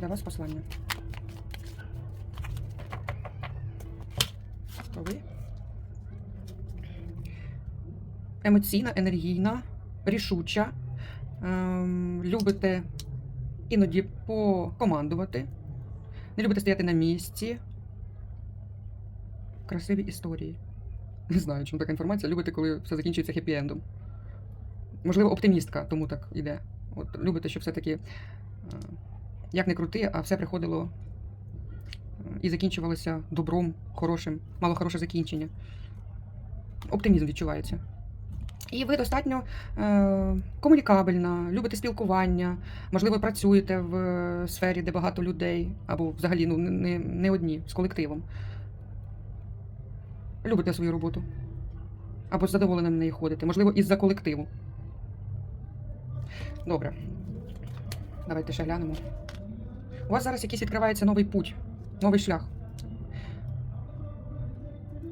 Для вас послання. Ви? Емоційна, енергійна, рішуча. Ем, любите іноді покомандувати. Не любите стояти на місці. Красиві історії. Не знаю, чому така інформація. Любите, коли все закінчується хеппі-ендом. Можливо, оптимістка, тому так іде. От любите, щоб все-таки, е, як не крути, а все приходило е, і закінчувалося добром, хорошим, мало хороше закінчення. Оптимізм відчувається. І ви достатньо е, комунікабельна, любите спілкування, можливо, працюєте в е, сфері, де багато людей, або взагалі ну, не, не одні, з колективом. Любите свою роботу. Або з задоволенням на неї ходите, можливо, із-за колективу. Добре. Давайте ще глянемо. У вас зараз якийсь відкривається новий путь, новий шлях.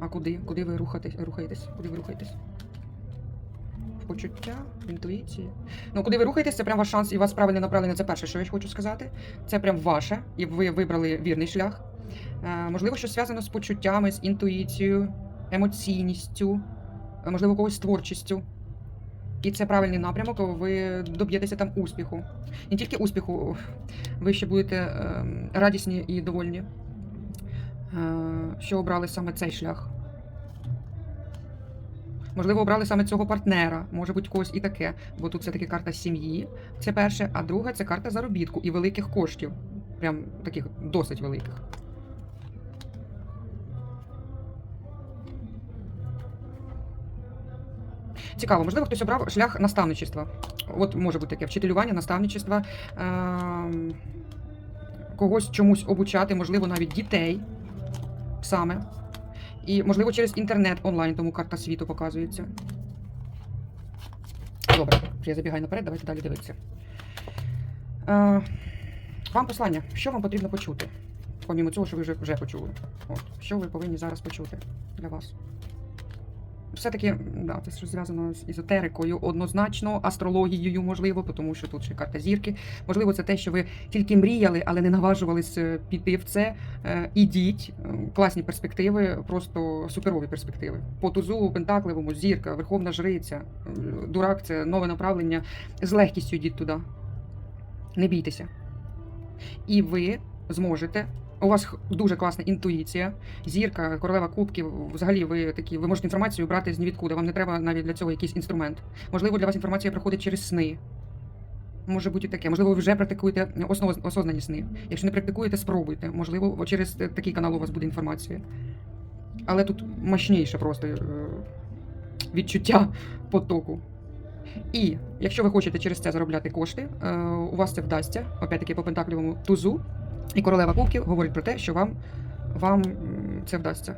А куди? Куди ви рухаєтесь? Куди ви рухаєтесь? Почуття, в інтуїції. Ну, куди ви рухаєтесь, це прям ваш шанс і вас правильне направлення. Це перше, що я хочу сказати. Це прям ваше, і ви вибрали вірний шлях. Е, можливо, щось зв'язано з почуттями, з інтуїцією, емоційністю, е, можливо, когось творчістю. І це правильний напрямок, ви доб'єтеся там успіху. Не тільки успіху, ви ще будете е, радісні і довольні, е, що обрали саме цей шлях. Можливо, обрали саме цього партнера, може бути когось і таке, бо тут все-таки карта сім'ї. Це перше, а друге це карта заробітку і великих коштів. Прям таких досить великих. Цікаво, можливо, хтось обрав шлях наставничества. От може бути таке вчителювання, наставничества, ем, когось чомусь обучати, можливо, навіть дітей саме. І, можливо, через інтернет онлайн, тому карта світу показується. Добре, я забігаю наперед, давайте далі дивитися. Е, вам послання, що вам потрібно почути? Помімо цього, що ви вже, вже почули. От, що ви повинні зараз почути для вас? Все-таки, да, це щось зв'язано з езотерикою, однозначно, астрологією, можливо, тому що тут ще карта зірки. Можливо, це те, що ви тільки мріяли, але не наважувались е, піти в це. Е, Ідіть, Е, класні перспективи, просто суперові перспективи. По тузу, пентакливому, зірка, верховна жриця, дурак це нове направлення. З легкістю йдіть туди. Не бійтеся. І ви зможете. У вас дуже класна інтуїція, зірка, королева кубків. Взагалі, ви такі, ви можете інформацію брати з нівідкуди. Вам не треба навіть для цього якийсь інструмент. Можливо, для вас інформація приходить через сни. Може бути таке. Можливо, ви вже практикуєте осознані сни. Якщо не практикуєте, спробуйте. Можливо, через такий канал у вас буде інформація. Але тут мощніше просто е, відчуття потоку. І якщо ви хочете через це заробляти кошти, е, у вас це вдасться, опять-таки по пентаклівому тузу. І королева кубків говорить про те, що вам, вам це вдасться.